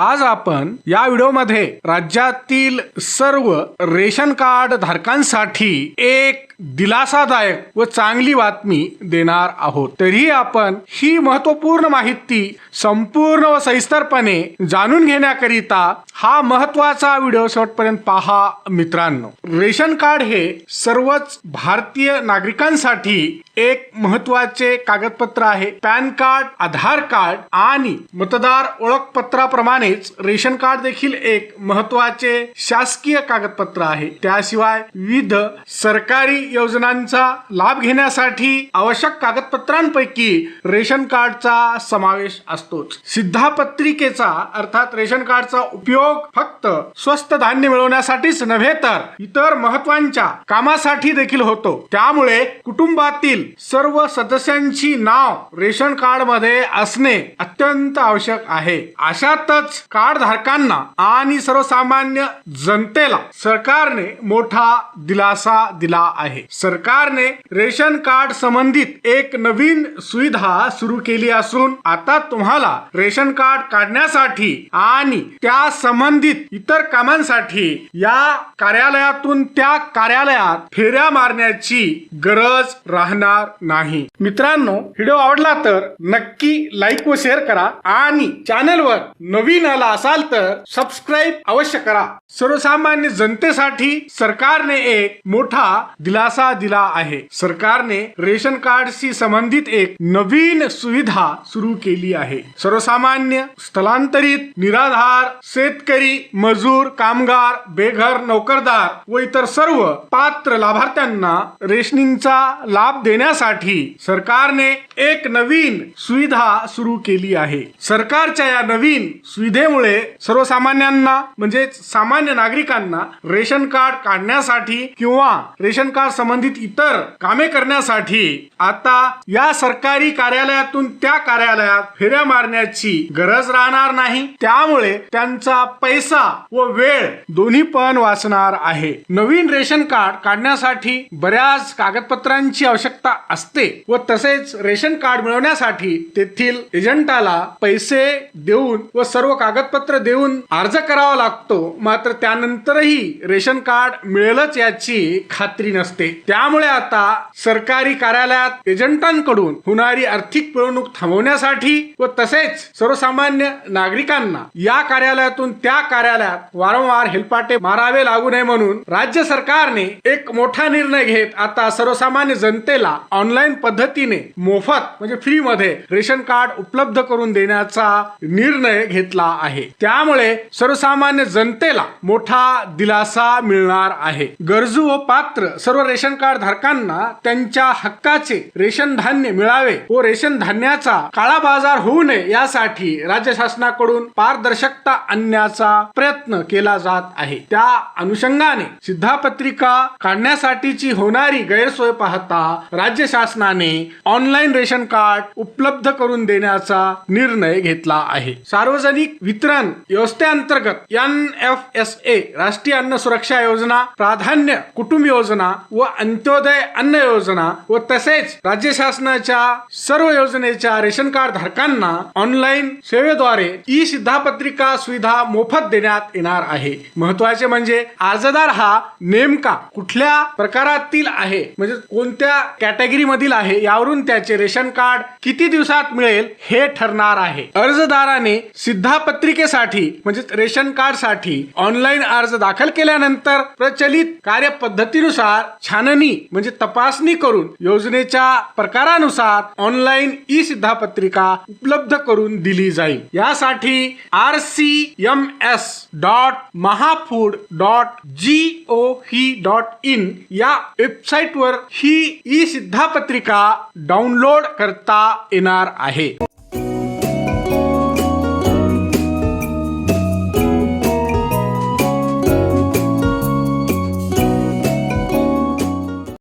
आज आपण या व्हिडिओमध्ये राज्यातील सर्व रेशन कार्ड धारकांसाठी एक दिलासादायक व चांगली बातमी देणार आहोत. तरीही आपण ही महत्त्वपूर्ण माहिती संपूर्ण व सविस्तरपणे जाणून घेण्याकरिता हा महत्त्वाचा व्हिडिओ शेवटपर्यंत पहा मित्रांनो. रेशन कार्ड हे सर्वच भारतीय नागरिकांसाठी एक महत्त्वाचे कागदपत्र आहे. पॅन कार्ड आधार कार्ड आणि मतदार ओळखपत्राप्रमाणे ओळखपत्राप्रमाणेच रेशन कार्ड देखील एक महत्त्वाचे शासकीय कागदपत्र आहे. त्याशिवाय विविध सरकारी योजनांचा लाभ घेण्यासाठी आवश्यक कागदपत्रांपैकी रेशन कार्डचा समावेश असतोच. सिद्धापत्रिकेचा अर्थात रेशन कार्डचा उपयोग फक्त स्वस्त धान्य मिळवण्यासाठीच नव्हे तर इतर महत्त्वाच्या कामासाठी देखील होतो. त्यामुळे कुटुंबातील सर्व सदस्यांची नाव रेशन कार्डमध्ये असणे अत्यंत आवश्यक आहे. अशातच कार्ड धारकांना आणि सर्वसामान्य जनतेला सरकारने मोठा दिलासा दिला आहे. सरकारने रेशन कार्ड संबंधित एक नवीन सुविधा सुरू केली असून आता तुम्हाला रेशन कार्ड काढण्यासाठी आणि त्या संबंधित इतर कामांसाठी या कार्यालयातून त्या कार्यालयात फेऱ्या मारण्याची गरज राहणार नाही. मित्रांनो व्हिडिओ आवडला तर नक्की लाईक व शेअर करा आणि चॅनलवर नवीन आला असाल तर सबस्क्राईब अवश्य करा. सर्वसामान्य जनतेसाठी सरकारने एक मोठा दिलासा दिला आहे. सरकारने रेशन कार्डशी संबंधित एक नवीन सुविधा सुरू केली आहे. सर्वसामान्य स्थलांतरित निराधार शेतकरी मजूर कामगार बेघर नोकरदार व इतर सर्व पात्र लाभार्थ्यांना रेशनिंगचा लाभ देण्यासाठी सरकारने एक नवीन सुविधा सुरू केली आहे. सरकारच्या या नवीन सुविधेमुळे सर्वसामान्यांना म्हणजे सामान्य नागरिकांना रेशन कार्ड काढण्यासाठी किंवा रेशन कार्ड संबंधित इतर कामे करण्यासाठी आता या सरकारी कार्यालयातून त्या कार्यालयात फेऱ्या मारण्याची गरज राहणार नाही. त्यामुळे त्यांचा पैसा व वेळ दोन्ही पण वाचणार आहे. नवीन रेशन कार्ड काढण्यासाठी बऱ्याच कागदपत्रांची आवश्यकता असते व तसेच रेशन कार्ड मिळवण्यासाठी तेथील एजंटाला पैसे देऊन व सर्व कागदपत्र देऊन अर्ज करावा लागतो. मात्र त्यानंतरही रेशन कार्ड मिळेलच याची खात्री नसते. त्यामुळे आता सरकारी कार्यालयात एजंटांकडून होणारी आर्थिक पिळवणूक थांबवण्यासाठी व तसेच सर्वसामान्य नागरिकांना या कार्यालयातून त्या कार्यालयात वारंवार हेलपाटे मारावे लागू नये म्हणून राज्य सरकारने एक मोठा निर्णय घेत आता सर्वसामान्य जनतेला ऑनलाईन पद्धतीने मोफत म्हणजे फ्री मध्ये रेशन कार्ड उपलब्ध करून देण्याचा निर्णय घेतला आहे. त्यामुळे सर्वसामान्य जनतेला मोठा दिलासा मिळणार आहे. गरजू व पात्र सर्व रेशन कार्ड धारकांना त्यांच्या हक्काचे रेशन धान्य मिळावे व रेशन धान्याचा काळा बाजार होऊ नये यासाठी राज्य शासनाकडून पारदर्शकता आणण्याचा प्रयत्न केला जात आहे. त्या अनुषंगाने सिद्धापत्रिका काढण्यासाठीची होणारी गैरसोय पाहता राज्य शासनाने ऑनलाईन रेशन कार्ड उपलब्ध करून देण्याचा निर्णय घेतला आहे. सार्वजनिक वितरण व्यवस्थेअंतर्गत एन एफ एस ए राष्ट्रीय अन्न सुरक्षा योजना प्राधान्य कुटुंब योजना व अंत्योदय अन्न योजना व तसेच राज्य शासनाच्या सर्व योजनेच्या रेशन कार्ड धारकांना ऑनलाईन सेवेद्वारे ई सिद्धापत्रिका सुविधा मोफत देण्यात येणार आहे. महत्त्वाचे म्हणजे अर्जदार हा नेमका कुठल्या प्रकारातील आहे? म्हणजे कोणत्या कॅटेगरी मधील आहे? यावरून त्याचे रेशन कार्ड किती दिवसात मिळेल हे ठरणार आहे. अर्जदाराने सिद्धापत्रिकेसाठी म्हणजे रेशन कार्डसाठी ऑनलाईन अर्ज दाखल केल्यानंतर प्रचलित कार्यपद्धतीनुसार छाननी म्हणजे तपासणी करून योजनेच्या प्रकारानुसार ऑनलाईन ई सिद्धापत्रिका उपलब्ध करून दिली जाईल. यासाठी R C M S dot Mahafood dot G O he dot in या वेबसाईटवर ही ई सिद्धापत्रिका डाउनलोड करता येणार आहे.